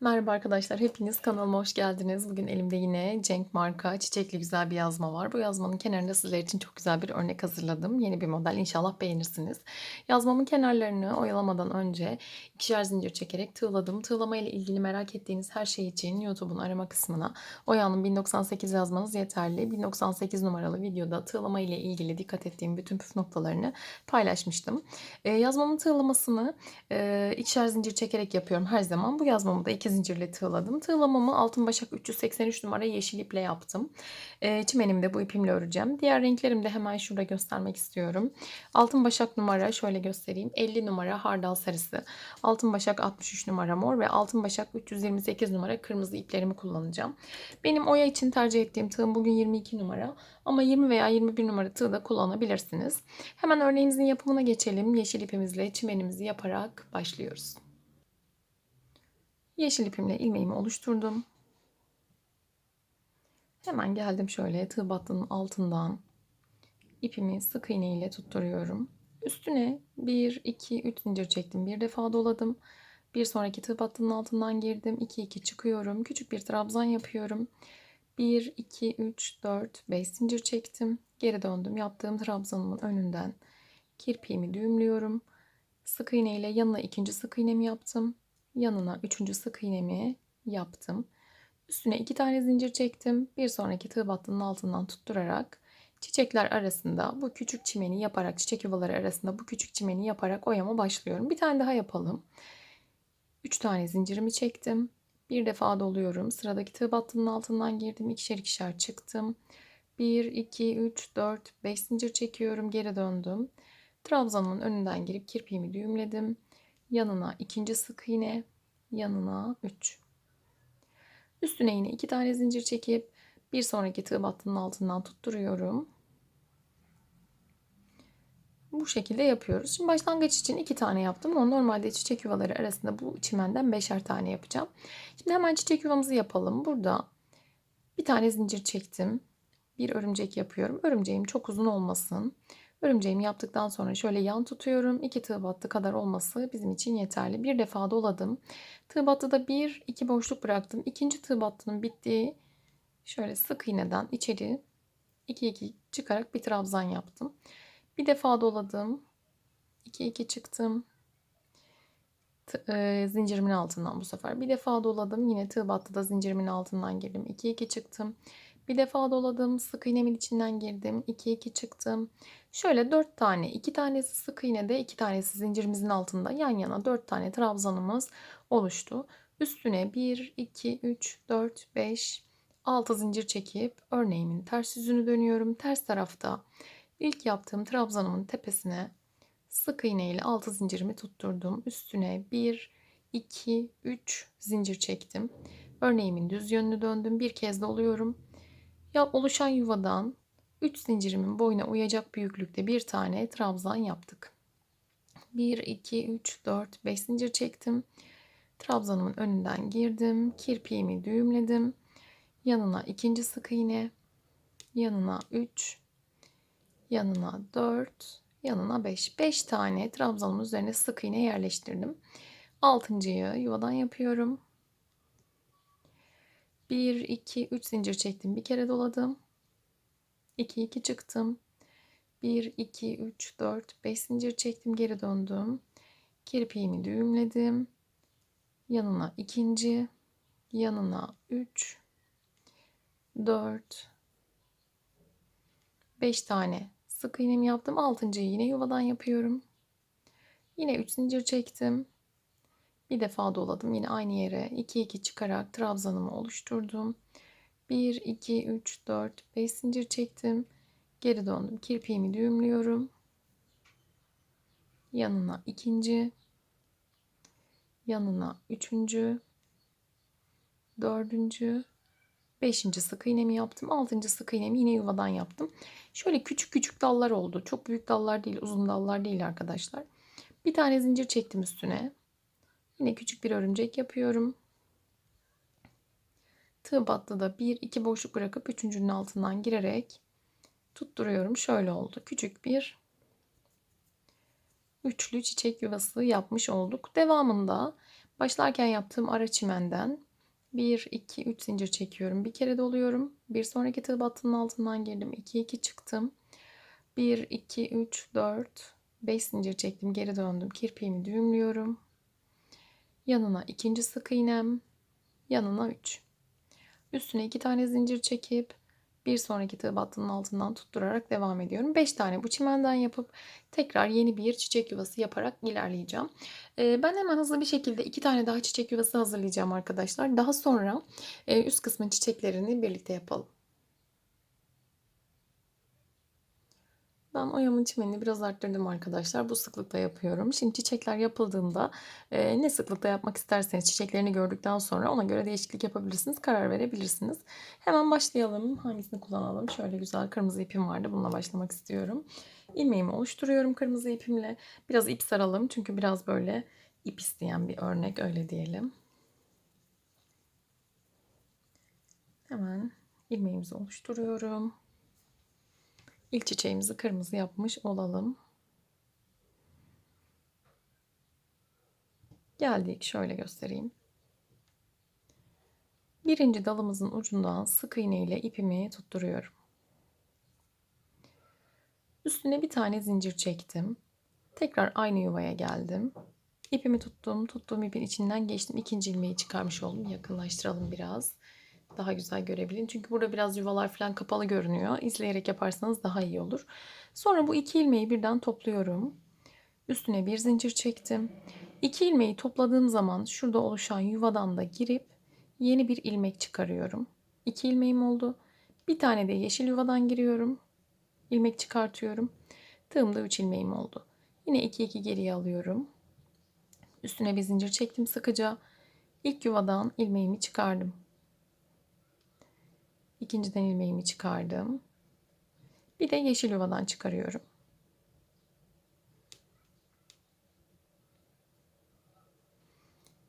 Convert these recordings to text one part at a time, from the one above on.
Merhaba arkadaşlar, hepiniz kanalıma hoş geldiniz. Bugün elimde yine Cenk marka çiçekli güzel bir yazma var. Bu yazmanın kenarında sizler için çok güzel bir örnek hazırladım. Yeni bir model inşallah beğenirsiniz. Yazmamın kenarlarını oyalamadan önce ikişer zincir çekerek tığladım. Tığlama ile ilgili merak ettiğiniz her şey için YouTube'un arama kısmına Oya'nın 1098 yazmanız yeterli. 1098 numaralı videoda tığlama ile ilgili dikkat ettiğim bütün püf noktalarını paylaşmıştım. Ee, yazmamın tığlamasını ikişer zincir çekerek yapıyorum her zaman. Bu yazmamı da iki zincirle tığladım. Tığlamamı altın başak 383 numara yeşil iple yaptım. E, çimenimi de bu ipimle öreceğim. Diğer renklerimi de hemen şurada göstermek istiyorum. Altın başak numara şöyle göstereyim. 50 numara hardal sarısı. Altın başak 63 numara mor ve altın başak 328 numara kırmızı iplerimi kullanacağım. Benim oya için tercih ettiğim tığım bugün 22 numara. Ama 20 veya 21 numara tığ da kullanabilirsiniz. Hemen örneğimizin yapımına geçelim. Yeşil ipimizle çimenimizi yaparak başlıyoruz. Yeşil ipimle ilmeğimi oluşturdum. Hemen geldim şöyle tığ battının altından ipimi sık iğne ile tutturuyorum. Üstüne 1, 2, 3 zincir çektim. Bir defa doladım. Bir sonraki tığ battının altından girdim. 2, 2 çıkıyorum. Küçük bir trabzan yapıyorum. 1, 2, 3, 4, 5 zincir çektim. Geri döndüm. Yaptığım trabzanımın önünden kirpiğimi düğümlüyorum. Sık iğne ile yanına ikinci sık iğnemi yaptım yanına üçüncü sık iğnemi yaptım. Üstüne iki tane zincir çektim. Bir sonraki tığ battının altından tutturarak çiçekler arasında bu küçük çimeni yaparak çiçek yuvaları arasında bu küçük çimeni yaparak oyama başlıyorum. Bir tane daha yapalım. Üç tane zincirimi çektim. Bir defa doluyorum. Sıradaki tığ battının altından girdim. İkişer ikişer çıktım. 1, 2, 3, 4, 5 zincir çekiyorum. Geri döndüm. Trabzanımın önünden girip kirpiğimi düğümledim yanına ikinci sık iğne, yanına 3. Üstüne yine iki tane zincir çekip bir sonraki tığ battının altından tutturuyorum. Bu şekilde yapıyoruz. Şimdi başlangıç için iki tane yaptım ama normalde çiçek yuvaları arasında bu çimenden beşer tane yapacağım. Şimdi hemen çiçek yuvamızı yapalım. Burada bir tane zincir çektim. Bir örümcek yapıyorum. Örümceğim çok uzun olmasın. Örümceğimi yaptıktan sonra şöyle yan tutuyorum. İki tığ battı kadar olması bizim için yeterli. Bir defa doladım. Tığ battıda bir, iki boşluk bıraktım. İkinci tığ battının bittiği şöyle sık iğneden içeri iki iki çıkarak bir trabzan yaptım. Bir defa doladım. 2 2 çıktım. E, zincirimin altından bu sefer. Bir defa doladım. Yine tığ battıda zincirimin altından girdim. 2 2 çıktım. Bir defa doladım. Sık iğnemin içinden girdim. 2 2 çıktım. Şöyle 4 tane, 2 tanesi sık iğnede, 2 tanesi zincirimizin altında yan yana 4 tane trabzanımız oluştu. Üstüne 1 2 3 4 5 6 zincir çekip örneğimin ters yüzünü dönüyorum. Ters tarafta ilk yaptığım trabzanımın tepesine sık iğne ile 6 zincirimi tutturdum. Üstüne 1 2 3 zincir çektim. Örneğimin düz yönünü döndüm. Bir kez doluyorum. Ya oluşan yuvadan 3 zincirimin boyuna uyacak büyüklükte bir tane trabzan yaptık. 1 2 3 4 5 zincir çektim. Trabzanımın önünden girdim. Kirpiğimi düğümledim. Yanına ikinci sık iğne, yanına 3, yanına 4, yanına 5. 5 tane trabzanın üzerine sık iğne yerleştirdim. Altıncıyı yuvadan yapıyorum. 1, 2, 3 zincir çektim. Bir kere doladım. 2, 2 çıktım. 1, 2, 3, 4, 5 zincir çektim. Geri döndüm. Kirpiğimi düğümledim. Yanına ikinci, yanına 3, 4, 5 tane sık iğnemi yaptım. 6. yine yuvadan yapıyorum. Yine 3 zincir çektim. Bir defa doladım yine aynı yere 2 2 çıkarak trabzanımı oluşturdum. 1 2 3 4 5 zincir çektim. Geri döndüm. Kirpiğimi düğümlüyorum. Yanına ikinci, yanına üçüncü, dördüncü, beşinci sık iğnemi yaptım. Altıncı sık iğnemi yine yuvadan yaptım. Şöyle küçük küçük dallar oldu. Çok büyük dallar değil, uzun dallar değil arkadaşlar. Bir tane zincir çektim üstüne. Yine küçük bir örümcek yapıyorum. Tığ battıda bir iki boşluk bırakıp üçüncünün altından girerek tutturuyorum. Şöyle oldu. Küçük bir üçlü çiçek yuvası yapmış olduk. Devamında Başlarken yaptığım ara çimenden 1, 2, 3 zincir çekiyorum. Bir kere doluyorum. Bir sonraki tığ battının altından girdim. 2, 2 çıktım. 1, 2, 3, 4, 5 zincir çektim. Geri döndüm. Kirpiğimi düğümlüyorum. Yanına ikinci sık iğnem. Yanına 3. Üstüne 2 tane zincir çekip bir sonraki tığ battının altından tutturarak devam ediyorum. 5 tane bu çimenden yapıp tekrar yeni bir çiçek yuvası yaparak ilerleyeceğim. Ee, ben hemen hızlı bir şekilde 2 tane daha çiçek yuvası hazırlayacağım arkadaşlar. Daha sonra e, üst kısmın çiçeklerini birlikte yapalım. Ben oyamın çimenini biraz arttırdım arkadaşlar. Bu sıklıkta yapıyorum. Şimdi çiçekler yapıldığında e, ne sıklıkta yapmak isterseniz çiçeklerini gördükten sonra ona göre değişiklik yapabilirsiniz. Karar verebilirsiniz. Hemen başlayalım. Hangisini kullanalım? Şöyle güzel kırmızı ipim vardı. Bununla başlamak istiyorum. İlmeğimi oluşturuyorum kırmızı ipimle. Biraz ip saralım. Çünkü biraz böyle ip isteyen bir örnek öyle diyelim. Hemen ilmeğimizi oluşturuyorum. İlk çiçeğimizi kırmızı yapmış olalım. Geldik şöyle göstereyim. Birinci dalımızın ucundan sık iğne ile ipimi tutturuyorum. Üstüne bir tane zincir çektim. Tekrar aynı yuvaya geldim. İpimi tuttum. Tuttuğum ipin içinden geçtim. İkinci ilmeği çıkarmış oldum. Yakınlaştıralım biraz daha güzel görebilin. Çünkü burada biraz yuvalar falan kapalı görünüyor. İzleyerek yaparsanız daha iyi olur. Sonra bu iki ilmeği birden topluyorum. Üstüne bir zincir çektim. İki ilmeği topladığım zaman şurada oluşan yuvadan da girip yeni bir ilmek çıkarıyorum. İki ilmeğim oldu. Bir tane de yeşil yuvadan giriyorum. İlmek çıkartıyorum. Tığımda 3 ilmeğim oldu. Yine 2 2 geriye alıyorum. Üstüne bir zincir çektim sıkıca. İlk yuvadan ilmeğimi çıkardım. İkinciden ilmeğimi çıkardım. Bir de yeşil yuvadan çıkarıyorum.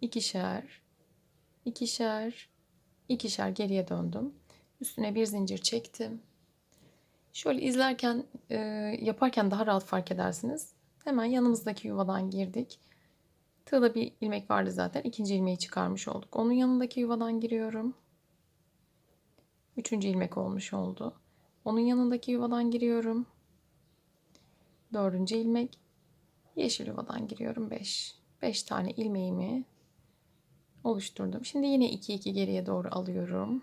İkişer, ikişer, ikişer geriye döndüm. Üstüne bir zincir çektim. Şöyle izlerken, e, yaparken daha rahat fark edersiniz. Hemen yanımızdaki yuvadan girdik. Tığda bir ilmek vardı zaten. İkinci ilmeği çıkarmış olduk. Onun yanındaki yuvadan giriyorum. Üçüncü ilmek olmuş oldu. Onun yanındaki yuvadan giriyorum. Dördüncü ilmek. Yeşil yuvadan giriyorum. Beş. Beş tane ilmeğimi oluşturdum. Şimdi yine iki iki geriye doğru alıyorum.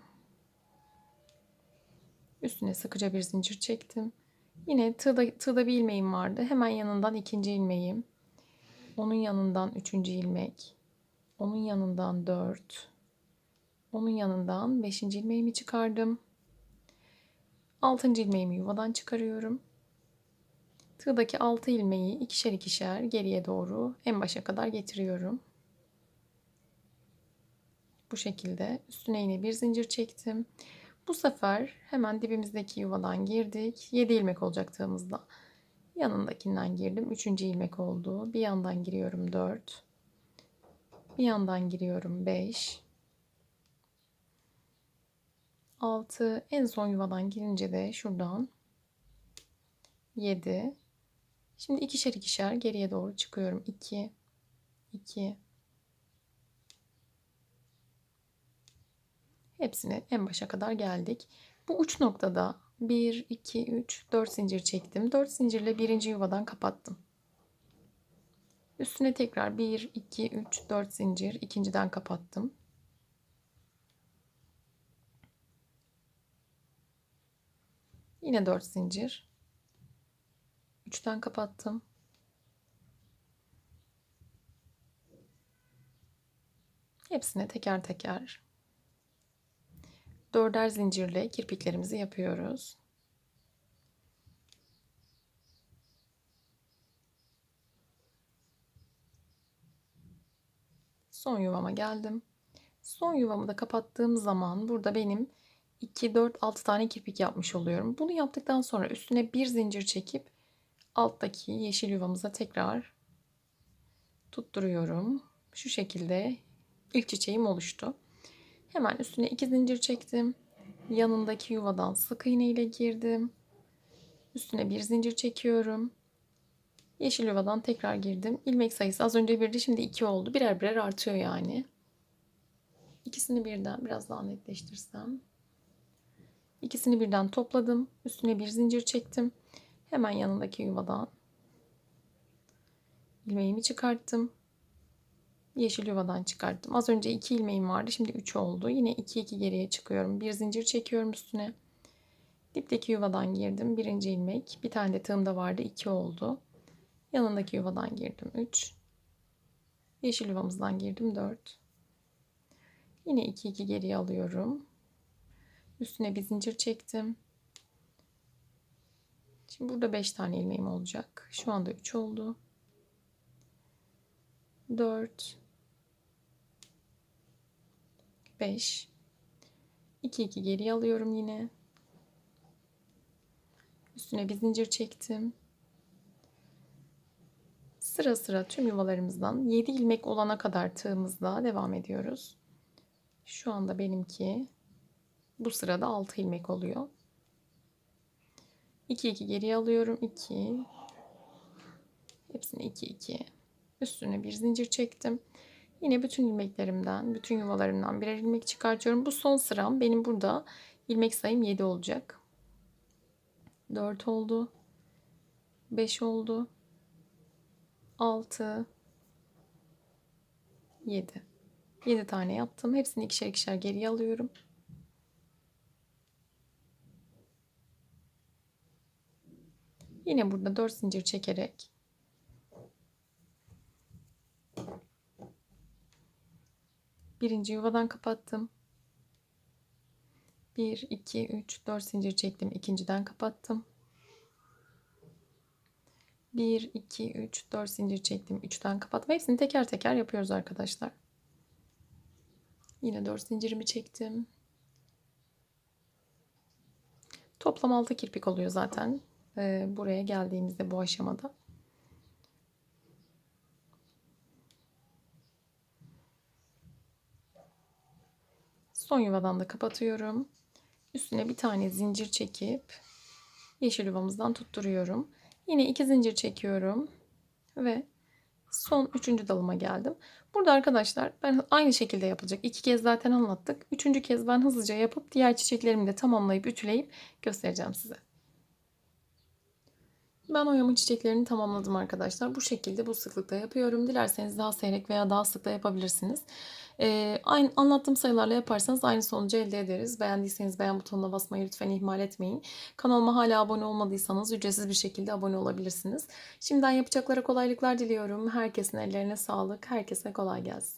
Üstüne sıkıca bir zincir çektim. Yine tığda, tığda bir ilmeğim vardı. Hemen yanından ikinci ilmeğim. Onun yanından üçüncü ilmek. Onun yanından dört. Onun yanından 5. ilmeğimi çıkardım. 6. ilmeğimi yuvadan çıkarıyorum. Tığdaki 6 ilmeği ikişer ikişer geriye doğru en başa kadar getiriyorum. Bu şekilde üstüne yine bir zincir çektim. Bu sefer hemen dibimizdeki yuvadan girdik. 7 ilmek olacak tığımızda. Yanındakinden girdim. 3. ilmek oldu. Bir yandan giriyorum 4. Bir yandan giriyorum 5. 6 en son yuvadan girince de şuradan 7 şimdi ikişer ikişer geriye doğru çıkıyorum. 2 2 hepsini en başa kadar geldik. Bu uç noktada 1 2 3 4 zincir çektim. 4 zincirle birinci yuvadan kapattım. Üstüne tekrar 1 2 3 4 zincir ikinciden kapattım Yine 4 zincir. 3'ten kapattım. Hepsine teker teker dörder zincirle kirpiklerimizi yapıyoruz. Son yuvama geldim. Son yuvamı da kapattığım zaman burada benim 2, 4, 6 tane kirpik yapmış oluyorum. Bunu yaptıktan sonra üstüne bir zincir çekip alttaki yeşil yuvamıza tekrar tutturuyorum. Şu şekilde ilk çiçeğim oluştu. Hemen üstüne iki zincir çektim. Yanındaki yuvadan sık iğne ile girdim. Üstüne bir zincir çekiyorum. Yeşil yuvadan tekrar girdim. İlmek sayısı az önce birdi şimdi iki oldu. Birer birer artıyor yani. İkisini birden biraz daha netleştirsem. İkisini birden topladım. Üstüne bir zincir çektim. Hemen yanındaki yuvadan ilmeğimi çıkarttım. Yeşil yuvadan çıkarttım. Az önce 2 ilmeğim vardı. Şimdi 3 oldu. Yine 2 2 geriye çıkıyorum. Bir zincir çekiyorum üstüne. Dipteki yuvadan girdim. Birinci ilmek. Bir tane de tığımda vardı. 2 oldu. Yanındaki yuvadan girdim. 3. Yeşil yuvamızdan girdim. 4. Yine 2 2 geriye alıyorum. Üstüne bir zincir çektim. Şimdi burada 5 tane ilmeğim olacak. Şu anda 3 oldu. 4 5 2 2 geriye alıyorum yine. Üstüne bir zincir çektim. Sıra sıra tüm yuvalarımızdan 7 ilmek olana kadar tığımızla devam ediyoruz. Şu anda benimki bu sırada 6 ilmek oluyor. 2 2 geriye alıyorum. 2 hepsini 2 2 üstüne bir zincir çektim. Yine bütün ilmeklerimden, bütün yuvalarımdan birer ilmek çıkartıyorum. Bu son sıram. Benim burada ilmek sayım 7 olacak. 4 oldu. 5 oldu. 6 7 7 tane yaptım. Hepsini ikişer ikişer geriye alıyorum. Yine burada 4 zincir çekerek birinci yuvadan kapattım. 1 2 3 4 zincir çektim. ikinciden kapattım. 1 2 3 4 zincir çektim. 3'ten kapattım. Hepsini teker teker yapıyoruz arkadaşlar. Yine 4 zincirimi çektim. Toplam 6 kirpik oluyor zaten. Ee, buraya geldiğimizde bu aşamada. Son yuvadan da kapatıyorum. Üstüne bir tane zincir çekip yeşil yuvamızdan tutturuyorum. Yine iki zincir çekiyorum ve son üçüncü dalıma geldim. Burada arkadaşlar ben aynı şekilde yapılacak. İki kez zaten anlattık. Üçüncü kez ben hızlıca yapıp diğer çiçeklerimi de tamamlayıp ütüleyip göstereceğim size. Ben oyamın çiçeklerini tamamladım arkadaşlar. Bu şekilde bu sıklıkta yapıyorum. Dilerseniz daha seyrek veya daha sık da yapabilirsiniz. Ee, aynı anlattığım sayılarla yaparsanız aynı sonucu elde ederiz. Beğendiyseniz beğen butonuna basmayı lütfen ihmal etmeyin. Kanalıma hala abone olmadıysanız ücretsiz bir şekilde abone olabilirsiniz. Şimdiden yapacaklara kolaylıklar diliyorum. Herkesin ellerine sağlık. Herkese kolay gelsin.